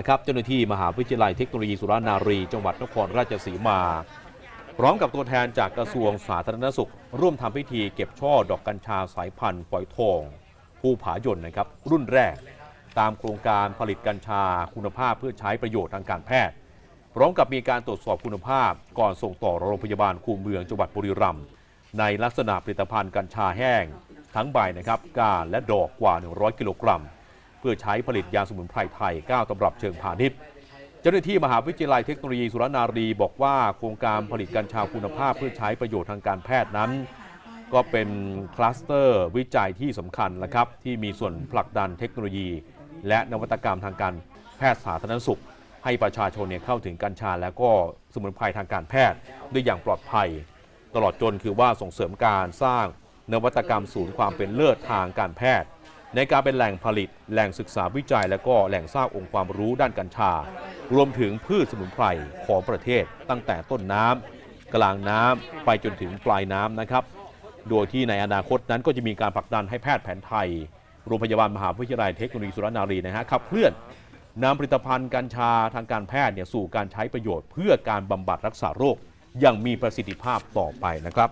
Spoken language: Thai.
นะครับเจ้าหน้าที่มหาวิทยาลัยเทคโนโลยีสุรานารี จังหวัดนครราชสีมา พร้อมกับตัวแทนจากกระทรวงสาธารณสุข ร่วมทำพิธีเก็บช่อดอกกัญชาสายพันธุ์ฝอยทองภูผายนนะครับ รุ่นแรก ตามโครงการผลิตกัญชาคุณภาพเพื่อใช้ประโยชน์ทางการแพทย์ พร้อมกับมีการตรวจสอบคุณภาพ ก่อนส่งต่อโรงพยาบาลคูเมืองจังหวัดบุรีรัมย์ในลักษณะผลิตภัณฑ์กัญชาแห้ง ทั้งใบนะครับก้านและดอกกว่า 100 กิโลกรัม เพื่อใช้ผลิตยาสมุนไพรไทย9ตำรับเชิงพาณิชย์เจ้าหน้าที่มหาวิทยาลัยเทคโนโลยีสุรนารีบอกว่าโครงการผลิตกัญชาคุณภาพเพื่อใช้ประโยชน์ทางการแพทย์นั้น ก็เป็นคลัสเตอร์วิจัยที่สำคัญนะครับที่มีส่วนผลักดันเทคโนโลยี และนวัตกรรมทางการแพทย์สาธารณสุข ให้ประชาชนเนี่ยเข้าถึงกัญชา และก็สมุนไพรทางการแพทย์ได้อย่างปลอดภัย ตลอดจนคือว่าส่งเสริมการสร้างนวัตกรรมศูนย์ความเป็นเลิศทางการแพทย์ ในการเป็นแหล่งผลิต แหล่งศึกษาวิจัย และก็แหล่งสร้างองค์ความรู้ด้านกัญชา รวมถึงพืชสมุนไพรของประเทศ ตั้งแต่ต้นน้ำกลางน้ำไปจนถึงปลายน้ำนะครับ โดยที่ในอนาคตนั้นก็จะมีการผลักดันให้แพทย์แผนไทย โรงพยาบาลมหาวิทยาลัยเทคโนโลยีสุรนารีนะฮะขับเคลื่อนนำผลิตภัณฑ์กัญชาทางการแพทย์เนี่ยสู่การใช้ประโยชน์ เพื่อการบำบัดรักษาโรคอย่างมีประสิทธิภาพต่อไปนะครับ